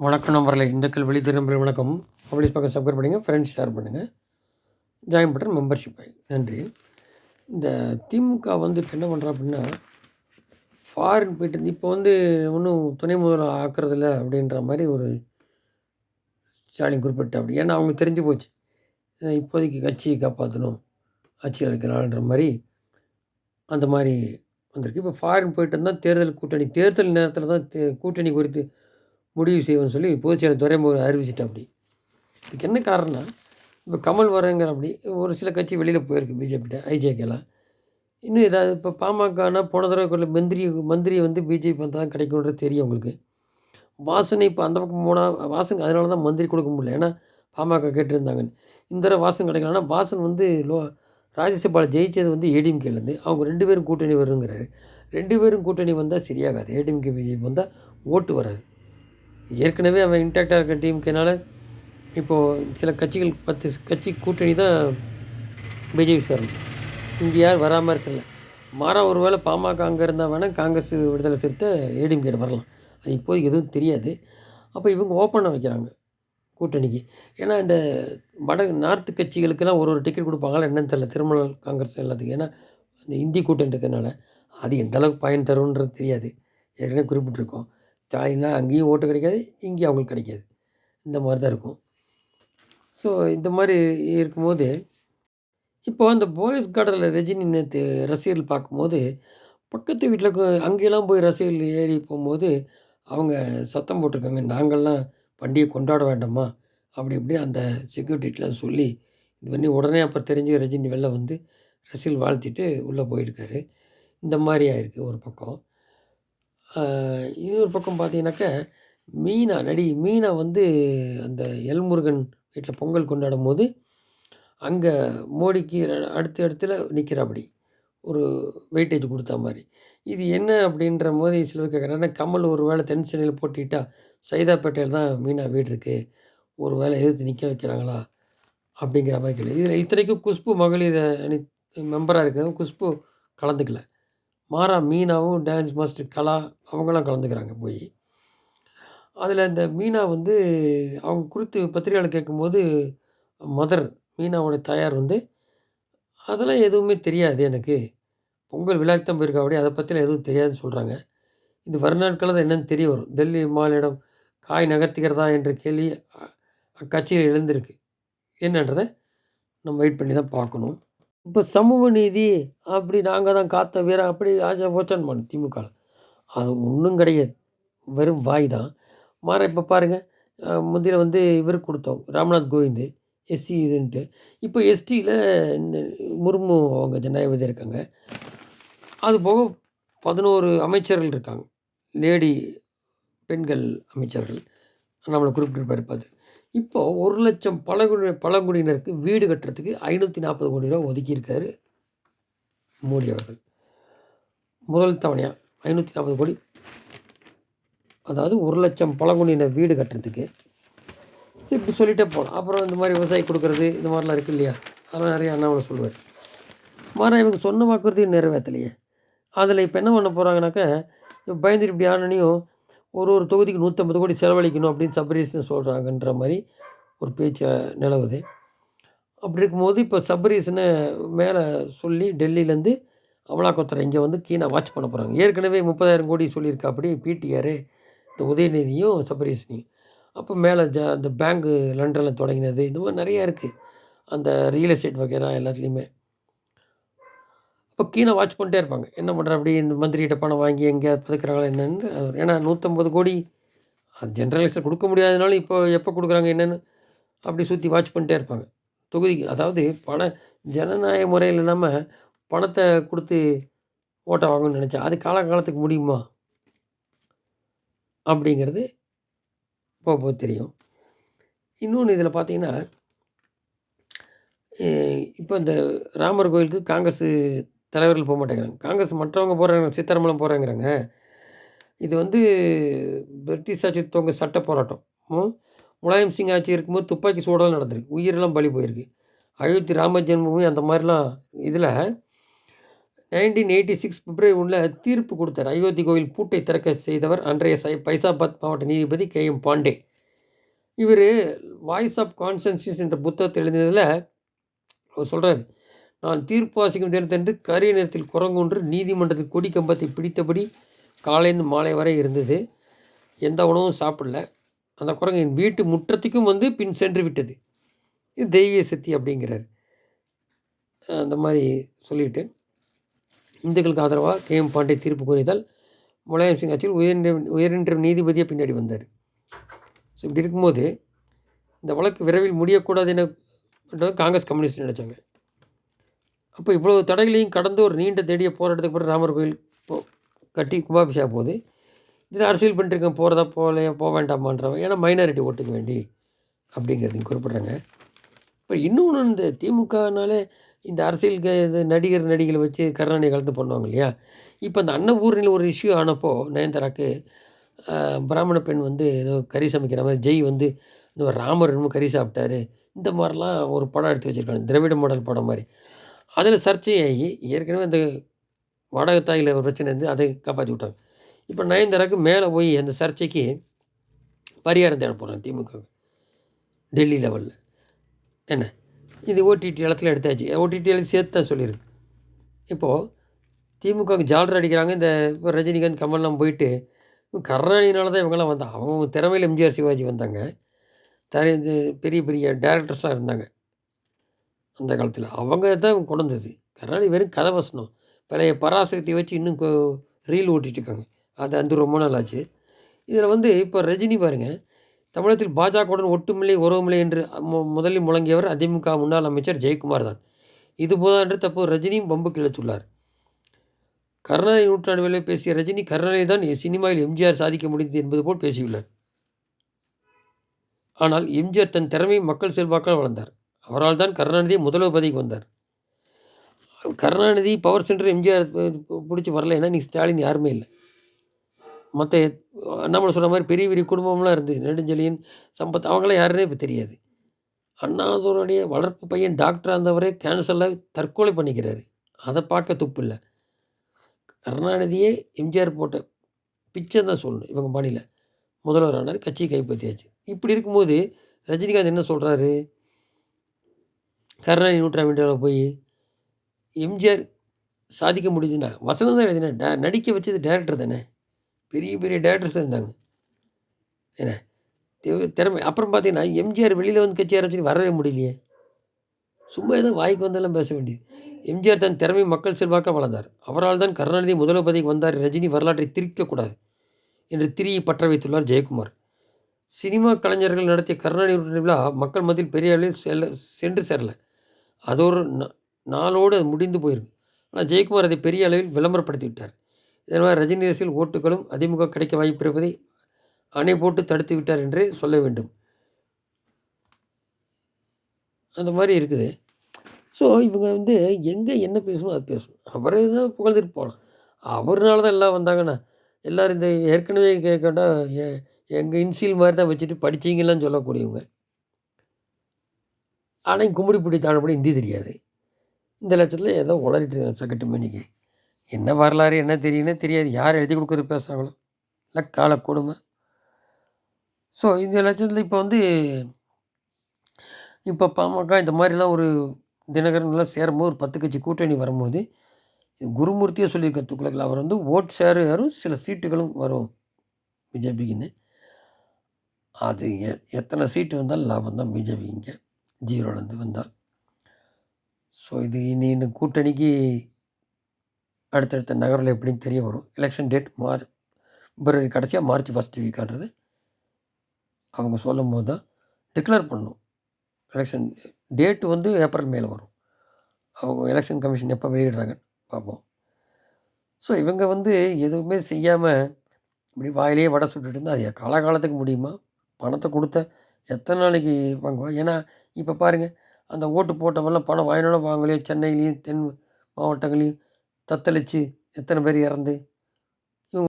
வணக்கம் நம்பரில் இந்துக்கள் வெளி திரும்ப வணக்கம். பப்ளிஷ் பக்கம் சப்ஸ்கிரைப் பண்ணுங்கள் ஃப்ரெண்ட்ஸ் ஷேர் பண்ணுங்கள் ஜாயின் பண்ணுற மெம்பர்ஷிப் ஆகி. நன்றி. இந்த திமுக வந்து இப்போ என்ன பண்ணுறா அப்படின்னா ஃபாரின் போயிட்டு இப்போ வந்து ஒன்றும் துணை முதல்வர் ஆக்குறதில்ல அப்படின்ற மாதிரி ஒரு ஸ்டாலின் குறிப்பிட்ட அப்படி ஏன்னா அவங்களுக்கு தெரிஞ்சு போச்சு. இப்போதைக்கு கட்சியை காப்பாற்றணும் ஆட்சியில் இருக்கிறாள்ன்ற மாதிரி அந்த மாதிரி வந்திருக்கு. இப்போ ஃபாரின் போயிட்டு இருந்தால் தேர்தல் கூட்டணி தேர்தல் நேரத்தில் தான் தே- கூட்டணி குறித்து முடிவு செய்வோம்னு சொல்லி பொதுச்செயலர் துரைமுருகன் அறிவிச்சிட்டா அப்படி இதுக்கு என்ன காரணம்னா இப்போ கமல் வரங்கிற அப்படி ஒரு சில கட்சி வெளியில் போயிருக்கு பிஜேபிட்ட ஐஜேகேலாம் இன்னும் ஏதாவது இப்போ பாமகனா போன தடவை கொள்ள மந்திரி மந்திரி வந்து பிஜேபி வந்தால் தான் கிடைக்கும்ன்றது தெரியும் உங்களுக்கு. வாசனை இப்போ அந்த பக்கம் போனால் வாசன் அதனால தான் மந்திரி கொடுக்க முடியல. ஏன்னா பாமக கேட்டிருந்தாங்கன்னு. இந்த தடவை வாசன் கிடைக்கலன்னா வாசன் வந்து லோ ராஜ்யசபாவில் ஜெயிச்சது வந்து ஏடிஎம்கேலேருந்து அவங்க ரெண்டு பேரும் கூட்டணி வருங்கிறாரு. ரெண்டு பேரும் கூட்டணி வந்தால் சரியாகாது. ஏடிஎம்கே பிஜேபி வந்தால் ஓட்டு வராது. ஏற்கனவே அவன் இன்டாக்டாக இருக்க டீமுக்குனால இப்போது சில கட்சிகள் பத்து கட்சி கூட்டணி தான் பிஜேபி சேரணும். இங்கே யார் வராமல் இருக்கல. மாறா ஒரு வேளை பாமக அங்கே இருந்தால் வேணால் காங்கிரஸ் விடுதலை சிறுத்தை ஏடிஎம்கே வரலாம். அது இப்போதைக்கு எதுவும் தெரியாது. அப்போ இவங்க ஓப்பனாக வைக்கிறாங்க கூட்டணிக்கு. ஏன்னா இந்த வட நார்த்து கட்சிகளுக்கெல்லாம் ஒரு ஒரு டிக்கெட் கொடுப்பாங்களா என்னன்னு தெரியல. திருமணம் காங்கிரஸ் எல்லாத்துக்கும். ஏன்னா இந்த இந்தி கூட்டணி இருக்கிறதுனால அது எந்த அளவுக்கு பயன் தரும்ன்றது தெரியாது. ஏற்கனவே குறிப்பிட்டிருக்கோம். ஸ்டாலின்லாம் அங்கேயும் ஓட்டு கிடைக்காது இங்கேயும் அவங்களுக்கு கிடைக்காது. இந்த மாதிரி தான் இருக்கும். ஸோ இந்த மாதிரி இருக்கும்போது இப்போ அந்த போயஸ் கார்டனில் ரஜினி நேற்று ரசிகர்கள் பார்க்கும்போது பக்கத்து வீட்டில் அங்கெல்லாம் போய் ரசிகர்கள் ஏறி போகும்போது அவங்க சத்தம் போட்டிருக்காங்க நாங்கள்லாம் பண்டிகை கொண்டாட வேண்டாமா? அப்படி இப்படி அந்த செக்யூரிட்டிலாம் சொல்லி இது பண்ணி உடனே அப்போ தெரிஞ்சு ரஜினி வெளில வந்து ரசிகர்கள் வாழ்த்திட்டு உள்ளே போயிருக்காரு. இந்த மாதிரி ஆயிருக்கு ஒரு பக்கம். இன்னொரு பக்கம் பார்த்தீங்கன்னாக்க மீனா நடி மீனா வந்து அந்த எல்முருகன் வீட்டில் பொங்கல் கொண்டாடும் போது அங்கே மோடிக்கு அடுத்த இடத்துல நிற்கிறாப்படி ஒரு வெயிட்டேஜ் கொடுத்த மாதிரி. இது என்ன அப்படின்ற போது சில பேர் கேட்குறாங்க கமல் ஒரு வேளை தென் சென்னையில் போட்டிட்டா சைதாப்பேட்டையில் தான் மீனா வீடு இருக்குது ஒரு வேளை எதிர்த்து நிற்க வைக்கிறாங்களா? அப்படிங்கிற மாதிரி கேள்வி. இதில் இத்தனைக்கும் குஷ்பு மகளிர் அணி மெம்பராக இருக்க குஷ்பு கலந்துக்கல. மாறா மீனாவும் டான்ஸ் மாஸ்டர் கலா அவங்களாம் கலந்துக்கிறாங்க போய். அதில் இந்த மீனா வந்து அவங்க குறித்து பத்திரிகையாளர் கேட்கும்போது மதர் மீனாவோட தாயார் வந்து அதெல்லாம் எதுவுமே தெரியாது எனக்கு. பொங்கல் விழாக்கு தான் போயிருக்கா அப்படி அதை பற்றிலாம் எதுவும் தெரியாதுன்னு சொல்கிறாங்க இது வருநாட்களில் தான் என்னென்னு தெரிய வரும். டெல்லி மாநிலம் காய் நகர்த்துகிறதா என்ற கேள்வி அ- அக்கட்சியில் எழுந்திருக்கு. என்னன்றதை நம்ம வெயிட் பண்ணி தான் பார்க்கணும். இப்போ சமூக நீதி அப்படி நாங்கள் தான் காத்த வீர அப்படி ஆஜா போச்சான் பண்ணு திமுக அது ஒன்றும் கிடையாது. வெறும் வாய் தான். மாற இப்போ பாருங்கள் முந்தியில் வந்து இவருக்கு கொடுத்தோம் ராம்நாத் கோவிந்த் எஸ்சி இதுன்ட்டு. இப்போ எஸ்டியில் இந்த முர்மு அவங்க ஜனாதிபதி இருக்காங்க. அது போக பதினோரு அமைச்சர்கள் இருக்காங்க. லேடி பெண்கள் அமைச்சர்கள். நம்மளை குறிப்பிட்டிருப்பார் பார்த்து இப்போது ஒரு லட்சம் பழங்குடி பழங்குடியினருக்கு வீடு கட்டுறதுக்கு ஐநூற்றி நாற்பது கோடி ரூபா ஒதுக்கியிருக்காரு மோடி அவர்கள். முதல் தவணையாக ஐநூற்றி நாற்பது கோடி. அதாவது ஒரு லட்சம் பழங்குடியினர் வீடு கட்டுறதுக்கு. சரி இப்படி சொல்லிட்டே போகலாம் அப்புறம் இந்த மாதிரி விவசாயி கொடுக்குறது இந்த மாதிரிலாம் இருக்குது இல்லையா? அதெல்லாம் நிறைய அண்ணாவில் சொல்லுவார். மாறா இவங்க சொன்ன வாக்குறுதியும் நிறைவேற்றலையே. அதில் இப்போ என்ன பண்ண போகிறாங்கனாக்கா இப்போ பயந்துட்டு இப்படி ஆனனையும் ஒரு ஒரு தொகுதிக்கு நூற்றம்பது கோடி செலவழிக்கணும் அப்படின்னு சப்ரீசன் சொல்கிறாங்கன்ற மாதிரி ஒரு பேச்சு நிலவுது. அப்படி இருக்கும்போது இப்போ சப்ரீசனை மேலே சொல்லி டெல்லியிலேருந்து அமலாக்கத்துறை இங்கே வந்து கீழே வாட்ச் பண்ண போகிறாங்க ஏற்கனவே முப்பதாயிரம் கோடி சொல்லியிருக்கா அப்படி பிடிஆர் இந்த உதயநிதியும் சப்ரீசனையும் அப்போ மேலே ஜ அந்த பேங்கு லண்டனில் தொடங்கினது இந்த மாதிரி நிறையா இருக்குது அந்த ரியல் எஸ்டேட் வகைரா எல்லாத்துலேயுமே. இப்போ கீழே வாட்ச் பண்ணிட்டே இருப்பாங்க. என்ன பண்ணுற அப்படி இந்த மந்திரிகிட்ட பணம் வாங்கி எங்கேயாவது பதுக்குறாங்களா என்னென்னு? ஏன்னா நூற்றம்பது கோடி அது ஜென்ரலைஸில் கொடுக்க முடியாதனால இப்போ எப்போ கொடுக்குறாங்க என்னன்னு அப்படி சுற்றி வாட்ச் பண்ணிட்டே இருப்பாங்க. தொகுதிக்கு அதாவது பண ஜனநாயக முறையில் இல்லாமல் பணத்தை கொடுத்து ஓட்டை வாங்கணும்னு நினச்சா அது காலகாலத்துக்கு முடியுமா? அப்படிங்கிறது போக போக தெரியும். இன்னொன்று இதில் பார்த்தீங்கன்னா இப்போ இந்த ராமர் கோயிலுக்கு காங்கிரஸ் தலைவர்கள் போக மாட்டேங்கிறாங்க. காங்கிரஸ் மற்றவங்க போகிறாங்க சீத்தாராமலம் போகிறாங்கிறாங்க இது வந்து பிரிட்டிஷ் ஆட்சி தொங்க சட்ட போராட்டம். முலாயம் சிங் ஆட்சி இருக்கும்போது துப்பாக்கி சூடெல்லாம் நடந்திருக்கு. உயிரெல்லாம் பலி போயிருக்கு. அயோத்தி ராம ஜென்மபூமி அந்த மாதிரிலாம் இதில் நைன்டீன் எயிட்டி சிக்ஸ் பிப்ரவரி ஒன்றில் தீர்ப்பு கொடுத்தார். அயோத்தி கோவில் பூட்டை திறக்க செய்தவர் அன்றைய சை பைசாபாத் மாவட்ட நீதிபதி கே. எம். பாண்டே. இவர் வாய்ஸ் ஆஃப் கான்சன்சியஸ் என்ற புத்தகத்தை எழுதியதில் அவர் சொல்கிறார் நான் தீர்ப்பு வாசிக்கும் தினத்தன்று கரிய நேரத்தில் குரங்கொன்று நீதிமன்றத்தில் கொடி கம்பத்தை பிடித்தபடி காலையிலிருந்து மாலை வரை இருந்தது. எந்த உணவும் சாப்பிடல. அந்த குரங்கு என் வீட்டு முற்றத்துக்கும் வந்து பின் சென்று விட்டது. இது தெய்வீக சக்தி அப்படிங்கிறார். அந்த மாதிரி சொல்லிட்டு இந்துக்களுக்கு ஆதரவாக கே எம் பாண்டே தீர்ப்பு கூறியதால் முலாயம் சிங் ஆட்சியில் உயர்நீ உயர்நின்ற நீதிபதியை பின்னாடி வந்தார். ஸோ இப்படி இருக்கும்போது இந்த வழக்கு விரைவில் முடியக்கூடாது என காங்கிரஸ் கம்யூனிஸ்ட் நினச்சாங்க. அப்போ இவ்வளோ தடைகளையும் கடந்து ஒரு நீண்ட தேடிய போராட்டத்துக்கு பிறகு ராமர் கோயில் போ கட்டி கும்பாபிஷேகம் போகுது. இதில் அரசியல் பண்ணிட்டுருக்கேன் போகிறதா போகலையா போக வேண்டாமான்றவன் ஏன்னா மைனாரிட்டி ஓட்டுக்க வேண்டி அப்படிங்கிறது குறிப்பிட்றாங்க. இப்போ இன்னொன்று இந்த திமுகனாலே இந்த அரசியல் இது நடிகர் நடிகளை வச்சு கருணாநிதி கலந்து பண்ணுவாங்க இல்லையா? இப்போ அந்த அன்னபூர்ணியில் ஒரு இஷ்யூ ஆனப்போ நயன்தாராக்கு பிராமண பெண் வந்து ஏதோ கறி சமைக்கிற மாதிரி ஜெய் வந்து இந்த ராமர் என்னமோ கறி சாப்பிட்டாரு. இந்த மாதிரிலாம் ஒரு படம் எடுத்து வச்சுருக்காங்க. திராவிட மாடல் படம் மாதிரி. அதில் சர்ச்சையாகி ஏற்கனவே இந்த வாடகை தாயில் ஒரு பிரச்சனை இருந்து அதை காப்பாற்றி விட்டாங்க. இப்போ நயன்தாராக்கு மேலே போய் அந்த சர்ச்சைக்கு பரிகாரம் தேட போகிறாங்க திமுக. டெல்லி லெவலில். என்ன? இது ஓடிடி இடத்துல எடுத்தாச்சு. ஓடிடி எல்லாம் சேர்த்து தான் சொல்லியிருக்கு. இப்போது திமுக ஜாலர் அடிக்கிறாங்க. இந்த இப்போ ரஜினிகாந்த் கமல்லாம் போயிட்டு கருணாநிதினால தான் இவங்கெல்லாம் வந்தாங்க அவங்க திறமையில் எம்ஜிஆர் சிவாஜி வந்தாங்க. தனி பெரிய பெரிய டேரக்டர்ஸ்லாம் இருந்தாங்க. அந்த காலத்தில். அவங்க தான் கொண்டு வந்தது. கருணாநிதி வெறும் கதை வசனம். பழைய பராசக்தியை வச்சு இன்னும் ரீல் ஓட்டிகிட்ருக்காங்க அது அந்த ரொம்ப நாள் ஆச்சு. இதில் வந்து இப்போ ரஜினி பாருங்கள் தமிழகத்தில் பாஜகவுடன் ஒட்டுமில்லை உறவுமில்லை என்று மு முதலில் முழங்கியவர் அதிமுக முன்னாள் அமைச்சர் ஜெயக்குமார் தான். இது போதா என்று தற்போது ரஜினியும் பம்புக்கு இழுத்துள்ளார் கருணாநிதி நூற்றாண்டு வேலை பேசிய ரஜினி கருணாநிதி தான் சினிமாவில் எம்ஜிஆர் சாதிக்க முடிந்தது என்பது போல் பேசியுள்ளார். ஆனால் எம்ஜிஆர் தன் திறமை மக்கள் செல்வாக்கால் வளர்ந்தார். அவரால் தான் கருணாநிதி முதல்வர் பதவிக்கு வந்தார். கருணாநிதி பவர் சென்டர் எம்ஜிஆர் பிடிச்சி வரலைன்னா நீ ஸ்டாலின் யாருமே இல்லை. மற்ற அண்ணாமலை சொல்கிற மாதிரி பெரிய பெரிய குடும்பம்லாம் இருந்தது நெடுஞ்செழியன் சம்பத் அவங்களாம் யாருன்னே இப்போ தெரியாது. அண்ணாதுடைய வளர்ப்பு பையன் டாக்டராக இருந்தவரே கேன்சரில் தற்கொலை பண்ணிக்கிறாரு. அதை பார்க்க துப்பு இல்லை. கருணாநிதியே எம்ஜிஆர் போட்ட பிச்சை தான் சொல்லணும். இவங்க பாணியில் முதல்வர் ஆனார் கட்சியை கைப்பற்றியாச்சு. இப்படி இருக்கும்போது ரஜினிகாந்த் என்ன சொல்கிறாரு கருணாநிதி நூற்றாண்டு போய் எம்ஜிஆர் சாதிக்க முடியுதுன்னா வசனம் தான் எழுதினா டே நடிக்க வச்சது டேரக்டர் தானே. பெரிய பெரிய டேரக்டர்ஸ் இருந்தாங்க. என்ன திறமை. அப்புறம் பார்த்தீங்கன்னா எம்ஜிஆர் வெளியில் வந்து கட்சி ஆரம்பிச்சு வரவே முடியலையே. சும்மா ஏதோ வாய்க்கு வந்தாலும் பேச வேண்டியது. எம்ஜிஆர் தன் திறமை மக்கள் செல்வாக்க வளர்ந்தார். அவரால் தான் கருணாநிதி முதல்வர் பதவிக்கு வந்தார். ரஜினி வரலாற்றை திரிக்கக்கூடாது என்று திரியை பற்ற வைத்துள்ளார் ஜெயக்குமார். சினிமா கலைஞர்கள் நடத்திய கருணாநிதி விழா மக்கள் மத்தியில் பெரிய அளவில் செல்ல சென்று சேரலை. அது ஒரு நாளோடு அது முடிந்து போயிருக்கு. ஆனால் ஜெயக்குமார் அதை பெரிய அளவில் விளம்பரப்படுத்தி விட்டார் இதனால் ரஜினி அரசியல் ஓட்டுகளும் அதிமுக கிடைக்க வாய்ப்பு இருப்பதை அணை போட்டு தடுத்து விட்டார் என்றே சொல்ல வேண்டும். அந்த மாதிரி இருக்குது. ஸோ இவங்க வந்து எங்கே என்ன பேசணும் அது பேசணும் அவரே தான் புகழ்ந்துட்டு போகலாம். அவர்னால தான் எல்லாம் வந்தாங்கண்ணா எல்லோரும் இந்த ஏற்கனவே கேட்டால் எங்கள் இன்சியல் மாதிரி தான் வச்சுட்டு படித்தீங்கலாம் சொல்லக்கூடியவங்க. ஆனால் கும்பிடி பிடி தாழப்படி ஹிந்தி தெரியாது. இந்த லட்சத்தில் ஏதோ உளறிட்டு இருக்காங்க சக்கட்டு மணிக்கு. என்ன வரலாறு என்ன தெரியும்னே தெரியாது. யார் எழுதி கொடுக்குறது பேசுகிறாங்களோ இல்லை கால கொடுமை. ஸோ இந்த லட்சத்தில் இப்போ வந்து இப்போ பாமக இந்த மாதிரிலாம் ஒரு தினகரன்லாம் சேரும்போது ஒரு பத்து கட்சி கூட்டணி வரும்போது குருமூர்த்தியே சொல்லியிருக்க துக்ளக்கில் அவர் வந்து ஓட் ஷேர் வரும் சில சீட்டுகளும் வரும் பிஜேபிக்குன்னு. அது எ எத்தனை சீட்டு வந்தாலும் லாபம் தான் பிஜேபிங்க ஜீரோலேருந்து வந்தால் ஸோ இது இனி இன்னும் கூட்டணிக்கு அடுத்தடுத்த நகரில் எப்படின்னு தெரிய வரும். எலெக்ஷன் டேட் மார் பிப்ரவரி கடைசியாக மார்ச் ஃபஸ்ட் வீக்கான்றது அவங்க சொல்லும் போது தான் டிக்ளேர் பண்ணணும். எலெக்ஷன் டேட்டு வந்து ஏப்ரல் மேலே வரும். அவங்க எலெக்ஷன் கமிஷன் எப்போ வெளியிடுறாங்கன்னு பார்ப்போம். ஸோ இவங்க வந்து எதுவுமே செய்யாமல் இப்படி வாயிலேயே வடை சுட்டுட்டு இருந்தால் அது காலகாலத்துக்கு முடியுமா? பணத்தை கொடுத்த எத்தனை நாளைக்கு வாங்குவா? ஏன்னா இப்போ பாருங்கள் அந்த ஓட்டு போட்டவெல்லாம் பணம் வாங்கினோட வாங்கலையோ. சென்னையிலையும் தென் மாவட்டங்களையும் தத்தளித்து எத்தனை பேர் இறந்து இவங்க